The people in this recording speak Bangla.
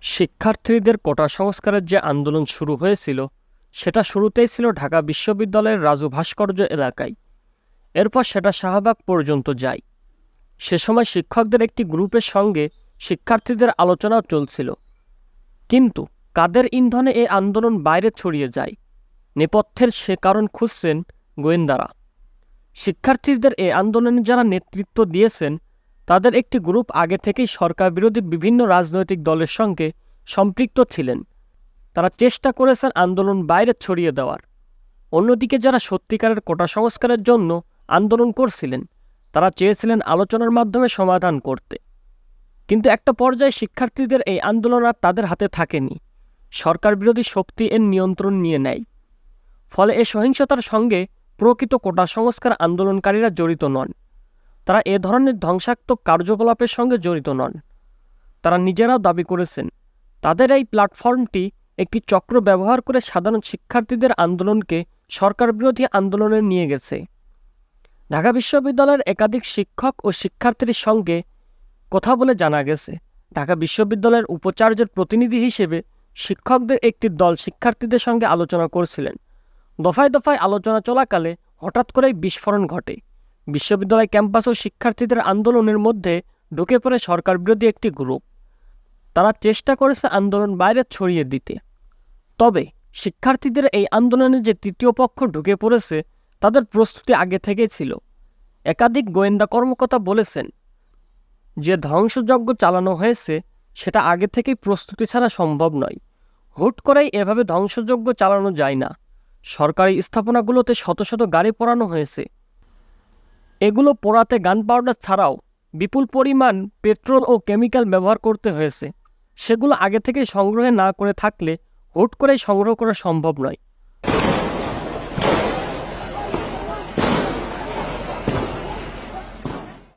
শিক্ষার্থীদের কোটা সংস্কারের যে আন্দোলন শুরু হয়েছিল, সেটা শুরুতেই ছিল ঢাকা বিশ্ববিদ্যালয়ের রাজু ভাস্কর্য এলাকায়। এরপর সেটা শাহবাগ পর্যন্ত যায়। সে সময় শিক্ষকদের একটি গ্রুপের সঙ্গে শিক্ষার্থীদের আলোচনাও চলছিল। কিন্তু কাদের ইন্ধনে এই আন্দোলন বাইরে ছড়িয়ে যায়? নেপথ্যের সে কারণ খুঁজছেন গোয়েন্দারা। শিক্ষার্থীদের এই আন্দোলনে যারা নেতৃত্ব দিয়েছেন তাদের একটি গ্রুপ আগে থেকেই সরকার বিরোধী বিভিন্ন রাজনৈতিক দলের সঙ্গে সম্পৃক্ত ছিলেন। তারা চেষ্টা করেছেন আন্দোলন বাইরে ছড়িয়ে দেওয়ার। অন্যদিকে যারা সত্যিকারের কোটা সংস্কারের জন্য আন্দোলন করছিলেন, তারা চেয়েছিলেন আলোচনার মাধ্যমে সমাধান করতে। কিন্তু একটা পর্যায়ে শিক্ষার্থীদের এই আন্দোলন আর তাদের হাতে থাকেনি। সরকার বিরোধী শক্তি এর নিয়ন্ত্রণ নিয়ে নেয়। ফলে এ সহিংসতার সঙ্গে প্রকৃত কোটা সংস্কার আন্দোলনকারীরা জড়িত নন। তারা এ ধরনের ধ্বংসাত্মক কার্যকলাপের সঙ্গে জড়িত নন। তারা নিজেরাও দাবি করেছেন, তাদের এই প্ল্যাটফর্মটি একটি চক্র ব্যবহার করে সাধারণ শিক্ষার্থীদের আন্দোলনকে সরকার বিরোধী আন্দোলনে নিয়ে গেছে। ঢাকা বিশ্ববিদ্যালয়ের একাধিক শিক্ষক ও শিক্ষার্থীর সঙ্গে কথা বলে জানা গেছে, ঢাকা বিশ্ববিদ্যালয়ের উপাচার্যের প্রতিনিধি হিসেবে শিক্ষকদের একটি দল শিক্ষার্থীদের সঙ্গে আলোচনা করছিলেন। দফায় দফায় আলোচনা চলাকালে হঠাৎ করেই বিস্ফোরণ ঘটে। বিশ্ববিদ্যালয় ক্যাম্পাস ও শিক্ষার্থীদের আন্দোলনের মধ্যে ঢুকে পড়ে সরকার বিরোধী একটি গ্রুপ। তারা চেষ্টা করেছে আন্দোলন বাইরে ছড়িয়ে দিতে। তবে শিক্ষার্থীদের এই আন্দোলনে যে তৃতীয় পক্ষ ঢুকে পড়েছে, তাদের প্রস্তুতি আগে থেকেই ছিল। একাধিক গোয়েন্দা কর্মকর্তা বলেছেন, যে ধ্বংসযজ্ঞ চালানো হয়েছে, সেটা আগে থেকেই প্রস্তুতি ছাড়া সম্ভব নয়। হুট করেই এভাবে ধ্বংসযজ্ঞ চালানো যায় না। সরকারি স্থাপনাগুলোতে শত শত গাড়ি পোড়ানো হয়েছে। এগুলো পোড়াতে গান পাউডার ছাড়াও বিপুল পরিমাণ পেট্রোল ও কেমিক্যাল ব্যবহার করতে হয়েছে। সেগুলো আগে থেকে সংগ্রহে না করে থাকলে হুট করেই সংগ্রহ করা সম্ভব নয়।